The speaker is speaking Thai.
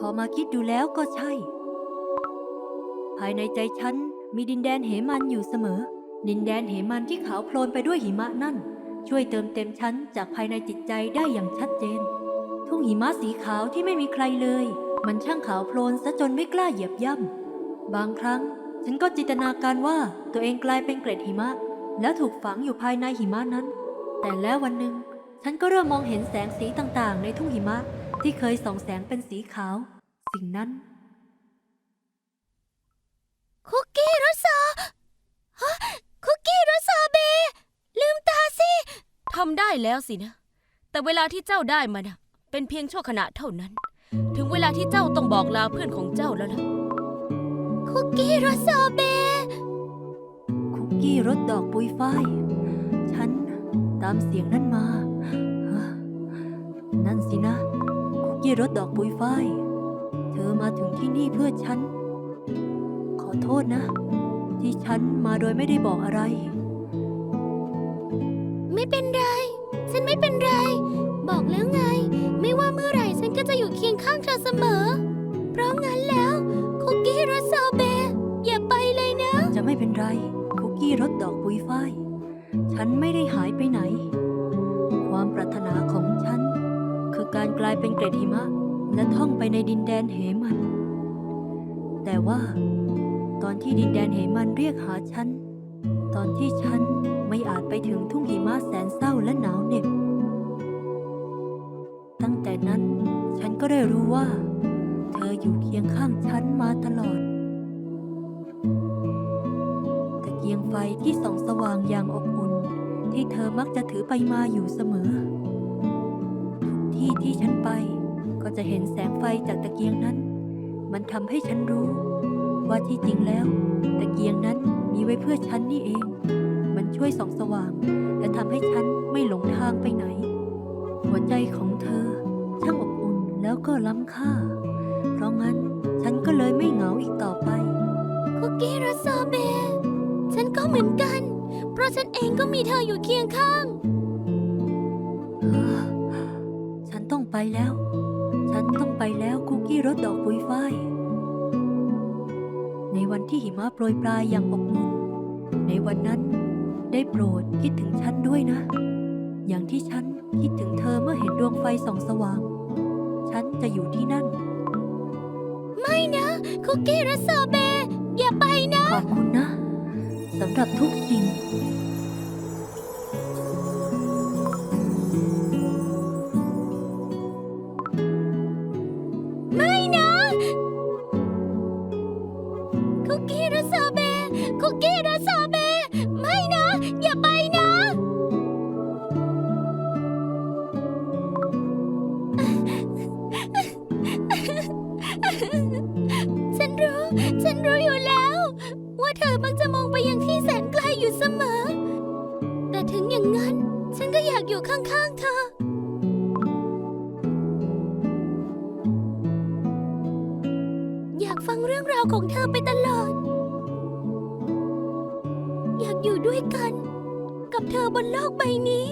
พอมาคิดดูแล้วก็ใช่ ภายในใจฉันมีดินแดนเหมันอยู่เสมอ ดินแดนเหมันที่ขาวโพลนไปด้วยหิมะนั่น ช่วยเติมเต็มฉันจากภายในจิตใจได้อย่างชัดเจน ทุ่งหิมะสีขาวที่ไม่มีใครเลย มันช่างขาวโพลนซะจนไม่กล้าเหยียบย่ำบางครั้ง ฉันก็จินตนาการว่าตัวเองกลายเป็นเกล็ดหิมะ แล้วถูกฝังอยู่ภายในหิมะนั้น แต่แล้ววันหนึ่งฉันก็เริ่มมองเห็นแสงสีต่างๆ ในทุ่งหิมะ ที่เคยส่องแสงเป็นสีขาว สิ่งนั้น คุกกี้รสซอฮะคุกกี้รสซอเบ ลืมตาสิทำได้แล้วสินะ แต่เวลาที่เจ้าได้มันน่ะเป็นเพียงชั่วขณะเท่านั้น ถึงเวลาที่เจ้าต้องบอกลาเพื่อนของเจ้าแล้วล่ะ คุกกี้รสซอเบ คุกกี้รสดอกปุยฝ้าย ฉันตามเสียงนั้นมาฮะนั่นสินะ คุกกี้รสดอกปุยฝ้าย เธอมาถึงที่นี่เพื่อฉัน ขอโทษนะ ที่ฉันมาโดยไม่ได้บอกอะไร ไม่เป็นไร ฉันไม่เป็นไร บอกแล้วไง ไม่ว่าเมื่อไหร่ฉันก็จะอยู่เคียงข้างเธอเสมอ เพราะงั้นแล้ว คุกกี้รสซอเบ อย่าไปเลยนะ จะไม่เป็นไร คุกกี้รสดอกปุยฝ้าย ฉันไม่ได้หายไปไหน ความปรารถนาของฉันคือ การกลายเป็นเกล็ดหิมะ และท่องไปในดินแดนเหมัน แต่ว่าตอนที่ดินแดนเหมันเรียกหาฉัน ตอนที่ฉันไม่อาจไปถึงทุ่งหิมะแสนเศร้าและหนาวเหน็บ ตั้งแต่นั้นฉันก็ได้รู้ว่า เธออยู่เคียงข้างฉันมาตลอดตะเกียงไฟที่ส่องสว่างอย่างอบอุ่น ที่เธอมักจะถือไปมาอยู่เสมอ ที่ที่ฉันไป ก็จะเห็นแสงไฟจากตะเกียงนั้น มันทำให้ฉันรู้ ว่าที่จริงแล้ว ตะเกียงนั้นมีไว้เพื่อฉันนี่เอง มันช่วยส่องสว่าง และทำให้ฉันไม่หลงทางไปไหน หัวใจของเธอช่างอบอุ่นแล้วก็ล้ำค่า เพราะงั้นฉันก็เลยไม่เหงาอีกต่อไปคุกกี้รสซอเบฉันก็เหมือนกัน เพราะฉันเองก็มีเธออยู่เคียงข้าง ต้องไปแล้ว ฉันต้องไปแล้วคุกกี้รสดอกปุยฝ้าย ในวันที่หิมะโปรยปลายอย่างอบอุ่น ในวันนั้นได้โปรดคิดถึงฉันด้วยนะ อย่างที่ฉันคิดถึงเธอเมื่อเห็นดวงไฟส่องสว่าง ฉันจะอยู่ที่นั่น ไม่นะ คุกกี้รสซอเบอย่าไปนะ ขอบคุณนะสำหรับทุกสิ่ง คุกกี้รสซอเบคุกกี้รสซอเบไม่นะ อย่าไปนะ ฉันรู้ ฉันรู้อยู่แล้ว ว่าเธอมักจะมองไปยังที่แสนไกลอยู่เสมอ แต่ถึงอย่างนั้น ฉันก็อยากอยู่ข้างๆเธอ อยากฟังเรื่องราวของเธอไปตลอด อยากอยู่ด้วยกัน กับเธอบนโลกใบนี้